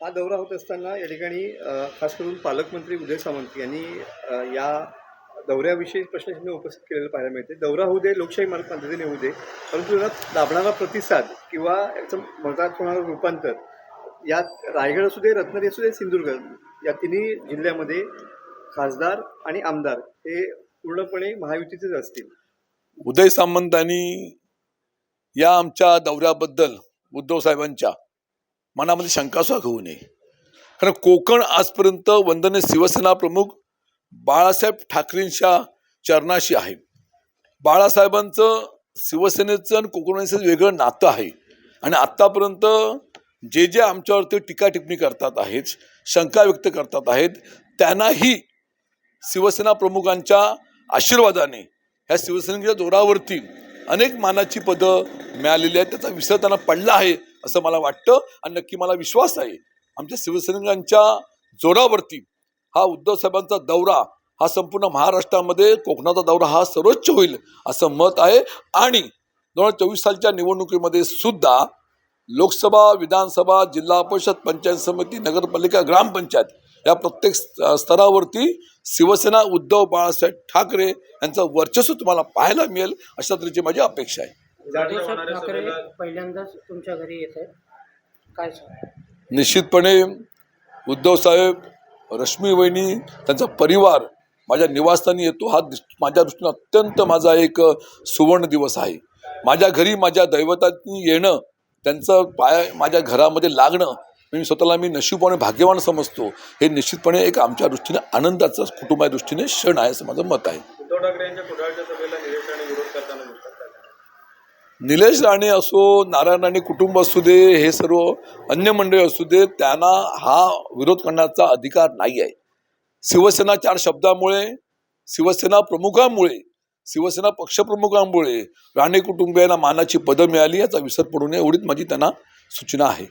हा दौरा होत असताना या ठिकाणी खास करून पालकमंत्री उदय सामंत यांनी या दौऱ्याविषयी प्रश्नचिन्ह उपस्थित केलेलं पाहायला मिळते. दौरा होऊ दे लोकशाही मार्ग पद्धतीने होऊ दे परंतु त्याला लाभणारा प्रतिसाद किंवा याचं मतात होणारं रूपांतर यात रायगड असू दे रत्नागिरी असू दे सिंधुदुर्ग या तिन्ही जिल्ह्यामध्ये खासदार आणि आमदार हे पूर्णपणे महायुतीचेच असतील. उदय सामंतांनी या आमच्या दौऱ्याबद्दल उद्धव साहेबांच्या मनामध्ये शंकासुद्धा घेऊ नये. कारण कोकण आजपर्यंत वंदने शिवसेना प्रमुख बाळासाहेब ठाकरेंच्या चरणाशी आहे. बाळासाहेबांचं शिवसेनेचं आणि कोकणाचं वेगळं नातं आहे. आणि आत्तापर्यंत जे जे आमच्यावरती टीका टिप्पणी करतात आहेत शंका व्यक्त करतात आहेत त्यांनाही शिवसेना प्रमुखांच्या आशीर्वादाने ह्या शिवसेनेच्या जोरावरती अनेक मानाची पदं मिळालेली आहेत. त्याचा विसर त्यांना पडला आहे. असं मला वाटतं आणि नक्की मला विश्वास आहे. आमच्या शिवसैनिकांच्या जोरावरती हा उद्धव साहेबांचा दौरा हा संपूर्ण महाराष्ट्रामध्ये कोकणाचा दौरा हा सर्वोच्च होईल असं मत आहे. आणि दोन हजार चोवीस सालच्या निवडणुकीमध्ये सुद्धा लोकसभा विधानसभा जिल्हा परिषद पंचायत समिती नगरपालिका ग्रामपंचायत या प्रत्येक स्त- स्तरावरती शिवसेना उद्धव बाळासाहेब ठाकरे यांचं वर्चस्व तुम्हाला पाहायला मिळेल अशा तऱ्हेची माझी अपेक्षा आहे. बाळासाहेब ठाकरे पहिल्यांदाच तुमच्या घरी येत आहेत काय सांग? निश्चितपणे उद्धव साहेब रश्मी वहिनी त्यांचा परिवार माझ्या निवासस्थानी येतो. हा माझ्या दृष्टीने अत्यंत माझा एक सुवर्ण दिवस आहे. माझ्या घरी माझ्या दैवतांनी येणं त्यांचं पाय माझ्या घरामध्ये लागणं मी स्वतःला मी नशीबवान भाग्यवान समजतो. हे निश्चितपणे एक आमच्या दृष्टीने आनंदाचा कुटुंबाच्या दृष्टीने क्षण आहे असं माझं मत आहे. उद्धव ठाकरे यांच्या कुडाळच्या सभेला निलेश राणे विरोध करताना दिसतात काय सांगाल? निलेश राणे असो नारायण राणे कुटुंब असू दे हे सर्व अन्य मंडळी असू दे त्यांना हा विरोध करण्याचा अधिकार नाही आहे. शिवसेना चार शब्दामुळे शिवसेना प्रमुखांमुळे शिवसेना पक्षप्रमुखांमुळे राणे कुटुंबियांना मानाची पदं मिळाली याचा विसर पडू नये एवढीच माझी त्यांना सूचना आहे.